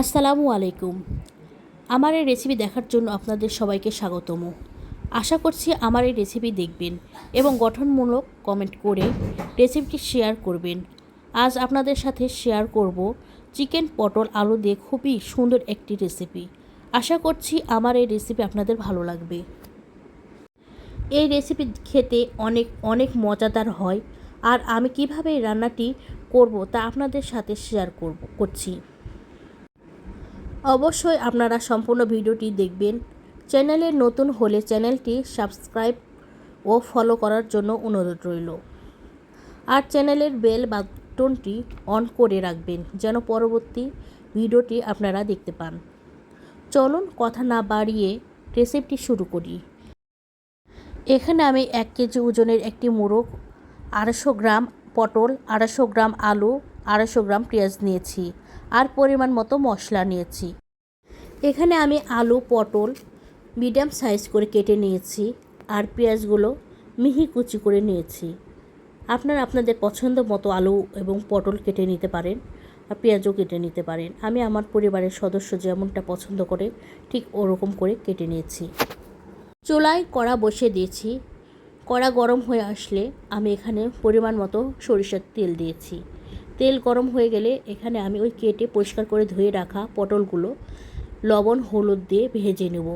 আসসালামু আলাইকুম। আমার এই রেসিপি দেখার জন্য আপনাদের সবাইকে স্বাগতম। আশা করছি আমার এই রেসিপি দেখবেন এবং গঠনমূলক কমেন্ট করে রেসিপিটি শেয়ার করবেন। আজ আপনাদের সাথে শেয়ার করব চিকেন পটল, আলু দিয়ে খুবই সুন্দর একটি রেসিপি আশা করছি আমার এই রেসিপি আপনাদের ভালো লাগবে। এই রেসিপি খেতে অনেক অনেক মজাদার হয়। আর আমি কীভাবে রান্নাটি করব তা আপনাদের সাথে শেয়ার করব, করছি। অবশ্যই আপনারা সম্পূর্ণ ভিডিওটি দেখবেন। চ্যানেলে নতুন হলে চ্যানেলটি সাবস্ক্রাইব ও ফলো করার জন্য অনুরোধ রইল। আর চ্যানেলের বেল বাটনটি অন করে রাখবেন, যেন পরবর্তী ভিডিওটি আপনারা দেখতে পান। চলুন কথা না বাড়িয়ে রেসিপিটি শুরু করি। এখানে আমি এক কেজি ওজনের একটি মোরগ, আড়াইশো গ্রাম পটল, আড়াইশো গ্রাম আলু, আড়াইশো গ্রাম পেঁয়াজ নিয়েছি। আর পরিমাণ মতো মশলা নিয়েছি। এখানে আমি আলু, পটল মিডিয়াম সাইজ করে কেটে নিয়েছি আর পেঁয়াজগুলো মিহি কুচি করে নিয়েছি। আপনারা আপনাদের পছন্দ মতো আলু এবং পটল কেটে নিতে পারেন আর পেঁয়াজও কেটে নিতে পারেন। আমি আমার পরিবারের সদস্য যেমনটা পছন্দ করে ঠিক ওরকম করে কেটে নিয়েছি। চুলায় কড়া বসিয়ে দিয়েছি। কড়া গরম হয়ে আসলে আমি এখানে পরিমাণ মতো সরিষার তেল দিয়েছি। তেল গরম হয়ে গেলে এখানে আমি ওই কেটে পরিষ্কার করে ধুয়ে রাখা পটলগুলো, লবণ, হলুদ দিয়ে ভেজে নেব।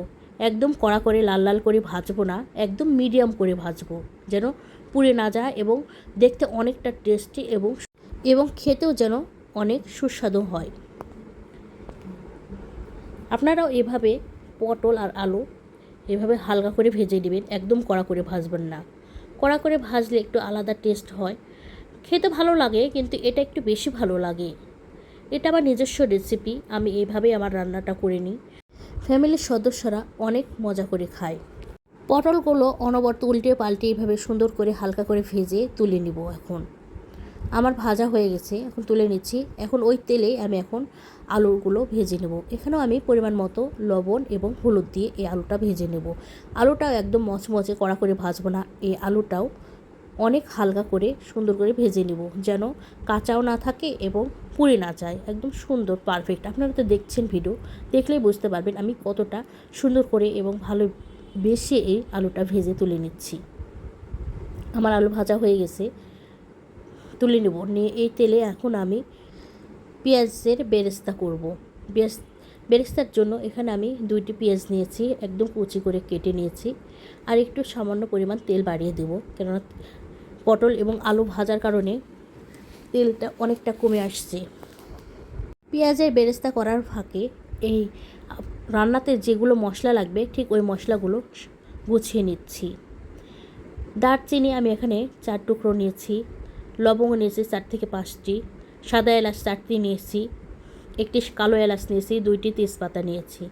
একদম কড়া করে লাল লাল করে ভাজবো না, একদম মিডিয়াম করে ভাজবো যেন পুড়ে না যায় এবং দেখতে অনেকটা টেস্টি এবং এবং খেতেও যেন অনেক সুস্বাদু হয়। আপনারাও এভাবে পটল আর আলু এভাবে হালকা করে ভেজে নেবেন, একদম কড়া করে ভাজবেন না। কড়া করে ভাজলে একটু আলাদা টেস্ট হয়। খেতে ভালো লাগে, কিন্তু এটা একটু বেশি ভালো লাগে। এটা আমার নিজস্ব রেসিপি আমি এইভাবেই আমার রান্নাটা করে নিই। ফ্যামিলির সদস্যরা অনেক মজা করে খায়। পটলগুলো অনবরত উল্টে পাল্টে এইভাবে সুন্দর করে হালকা করে ভেজে তুলে নিব এখন। আমার ভাজা হয়ে গেছে, এখন তুলে নিচ্ছি। এখন ওই তেলেই আমি এখন আলুগুলো ভেজে নেব। এখানেও আমি পরিমাণ মতো লবণ এবং হলুদ দিয়ে এই আলুটা ভেজে নেব। আলুটাও একদম মচমচে কড়া করে ভাজবো না, এই আলুটাও অনেক হালকা করে সুন্দর করে ভেজে নেব, যেন কাঁচাও না থাকে এবং পুড়ে না যায়। একদম সুন্দর পারফেক্ট আপনারা তো দেখছেন ভিডিও দেখলেই বুঝতে পারবেন আমি কতটা সুন্দর করে এবং ভালো বেশি এই আলুটা ভেজে তুলে নিচ্ছি। আমার আলু ভাজা হয়ে গেছে, তুলে নেব। নিয়ে এই তেলে এখন আমি পেঁয়াজের বেরেস্তা করব। পেঁয়াজ, বেরেস্তার জন্য এখানে আমি দুইটি পেঁয়াজ নিয়েছি, একদম কুচি করে কেটে নিয়েছি। আর একটু সামান্য পরিমাণ তেল বাড়িয়ে দেবো, কেননা পটল এবং আলু ভাজার কারণে তেলটা অনেকটা কমে আসছে। পেঁয়াজের বেরেস্তা করার ফাঁকে এই রান্নাতে যেগুলো মশলা লাগবে, ঠিক ওই মশলাগুলো গুছিয়ে নিচ্ছি। দারচিনি আমি এখানে চার টুকরো নিয়েছি, লবঙ্গ নিয়েছি চার থেকে পাঁচটি, সাদা এলাচ চারটি নিয়েছি, একটি কালো এলাচ নিয়েছি, দুইটি তেজপাতা নিয়েছি।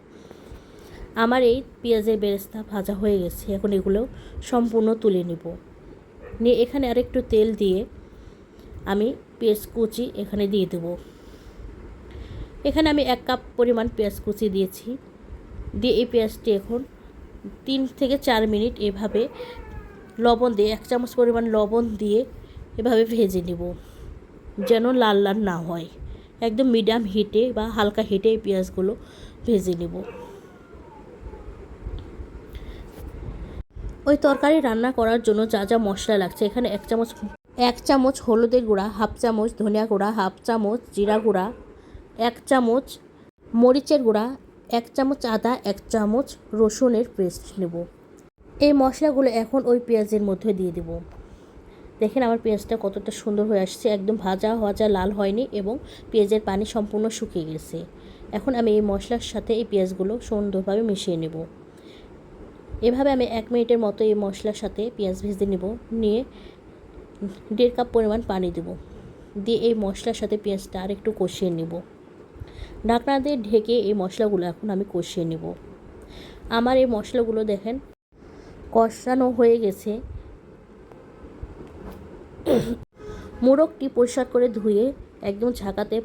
আমার এই পেঁয়াজের বেরেস্তা ভাজা হয়ে গেছে, এখন এগুলো সম্পূর্ণ তুলে নেব। নিয়ে এখানে আরেকটু তেল দিয়ে আমি পেঁয়াজ কুচি এখানে দিয়ে দেব। এখানে আমি এক কাপ পরিমাণ পেঁয়াজ কুচি দিয়েছি। দিয়ে এই পেঁয়াজটি এখন তিন থেকে চার মিনিট এভাবে লবণ দিয়ে, এক চামচ পরিমাণ লবণ দিয়ে এভাবে ভেজে নেব, যেন লাল লাল না হয়। একদম মিডিয়াম হিটে বা হালকা হিটে এই পেঁয়াজগুলো ভেজে নেব। ওই তরকারি রান্না করার জন্য যা যা মশলা লাগছে, এখানে এক চামচ এক চামচ হলুদের গুঁড়া, হাফ চামচ ধনিয়া গুঁড়া, হাফ চামচ জিরা গুঁড়া, এক চামচ মরিচের গুঁড়া, এক চামচ আদা, এক চামচ রসুনের পেস্ট নেব। এই মশলাগুলো এখন ওই পেঁয়াজের মধ্যে দিয়ে দেব। দেখেন আমার পেঁয়াজটা কতটা সুন্দর হয়ে আসছে, একদম ভাজা ভাজা, লাল হয়নি এবং পেঁয়াজের পানি সম্পূর্ণ শুকিয়ে গেছে। এখন আমি এই মশলার সাথে এই পেঁয়াজগুলো সুন্দরভাবে মিশিয়ে নেব। এভাবে আমি এক মিনিটের মতো এই মশলার সাথে পেঁয়াজ ভেজে নেব, নিয়ে দেড় কাপ পরিমাণ পানি দেব। দিয়ে এই মশলার সাথে পেঁয়াজটা আর একটু কষিয়ে নেব। ঢাকনা দিয়ে ঢেকে এই মশলাগুলো এখন আমি কষিয়ে নেব। আমার এই মশলাগুলো দেখেন কষানো হয়ে গেছে। মোরগটি পরিষ্কার করে ধুয়ে একদম ঝাঁকাতে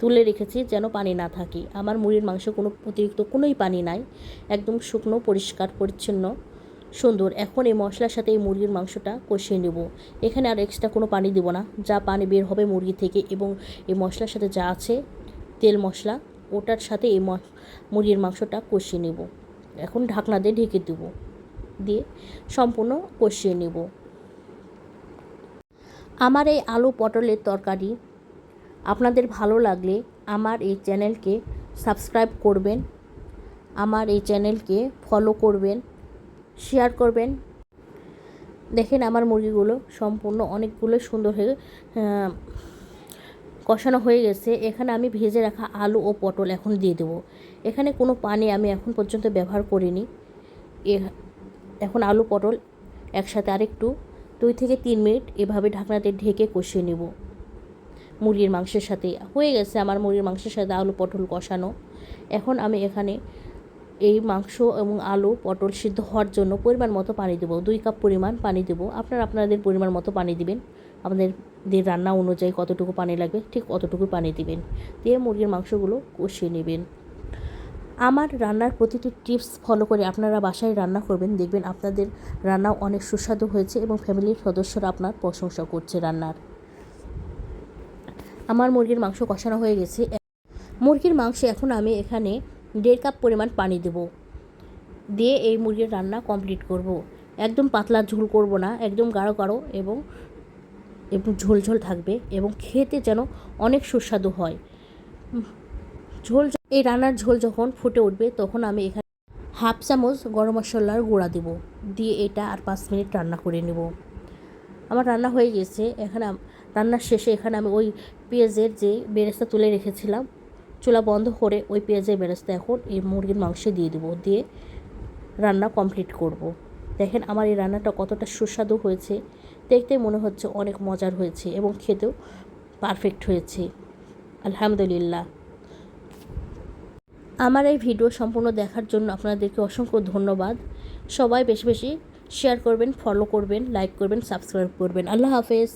তুলে রেখেছি যেন পানি না থাকে। আমার মুড়ির মাংস কোনো অতিরিক্ত কোনোই পানি নাই। একদম শুকনো, পরিষ্কার, পরিচ্ছন্ন, সুন্দর। এখন এই মশলার সাথে এই মুরগির মাংসটা কষিয়ে নেব। এখানে আর এক্সট্রা কোনো পানি দেবো না। যা পানি বের হবে মুরগি থেকে এবং এই মশলার সাথে যা আছে তেল মশলা, ওটার সাথে এই মুরগির মাংসটা কষিয়ে নেব। এখন ঢাকনা দিয়ে ঢেকে দেবো। দিয়ে সম্পূর্ণ কষিয়ে নেব। আমার এই আলু পটলের তরকারি আপনাদের ভালো লাগলে আমার এই চ্যানেলকে সাবস্ক্রাইব করবেন, আমার এই চ্যানেলকে ফলো করবেন শেয়ার করবেন। দেখেন আমার মুরগিগুলো সম্পূর্ণ অনেকগুলো সুন্দর হয়ে কষানো হয়ে গেছে। এখানে আমি ভেজে রাখা আলু ও পটল এখন দিয়ে দেবো। এখানে কোনো পানি আমি এখন পর্যন্ত ব্যবহার করিনি। এখন আলু পটল একসাথে আরেকটু, দুই থেকে তিন মিনিট এভাবে ঢাকনাতে ঢেকে কষিয়ে নেব। মুরগির মাংসের সাথে। হয়ে গেছে আমার মুরগির মাংসের সাথে আলু পটল কষানো। এখন আমি এখানে এই মাংস এবং আলু পটল সিদ্ধ হওয়ার জন্য পরিমাণ মতো পানি দেবো। দুই কাপ পরিমাণ পানি দেবো। আপনারা আপনাদের পরিমাণ মতো পানি দিবেন। আপনাদের দিয়ে রান্না অনুযায়ী কতটুকু পানি লাগবে ঠিক অতটুকু পানি দিবেন। দিয়ে মুরগির মাংসগুলো কষিয়ে নেবেন। আমার রান্নার প্রতিটি টিপস ফলো করে আপনারা বাসায় রান্না করবেন। দেখবেন আপনাদের রান্নাও অনেক সুস্বাদু হয়েছে এবং ফ্যামিলির সদস্যরা আপনার প্রশংসা করছে রান্নার। আমার মুরগির মাংস কষানো হয়ে গেছে। মুরগির মাংসে এখন আমি এখানে দেড় কাপ পরিমাণ পানি দেব। দিয়ে এই মুরগির রান্না কমপ্লিট করব। একদম পাতলা ঝোল করব না, একদম গাঢ় গাঢ় এবং এবং ঝোল ঝোল থাকবে এবং খেতে যেন অনেক সুস্বাদু হয়। ঝোল এই রান্নার ঝোল যখন ফুটে উঠবে তখন আমি এখানে হাফ চামচ গরম মশলার গুঁড়া দেব। দিয়ে এটা আর পাঁচ মিনিট রান্না করে নেব। আমার রান্না হয়ে গেছে, এখানে রান্নার শেষে এখানে আমি ওই পেঁয়াজের যে বেরেস্তা তুলে রেখেছিলাম, চুলা বন্ধ করে ওই পেঁয়াজের বেরেস্তা এখন এই মুরগির মাংসে দিয়ে দেবো, দিয়ে রান্না কমপ্লিট করব। দেখেন আমার এই রান্নাটা কতটা সুস্বাদু হয়েছে, দেখতে মনে হচ্ছে অনেক মজার হয়েছে এবং খেতেও পারফেক্ট হয়েছে। আলহামদুলিল্লাহ। আমার এই ভিডিও সম্পূর্ণ দেখার জন্য আপনাদেরকে অসংখ্য ধন্যবাদ। সবাই বেশি বেশি শেয়ার করবেন ফলো করবেন লাইক করবেন সাবস্ক্রাইব করবেন। আল্লাহ হাফেজ।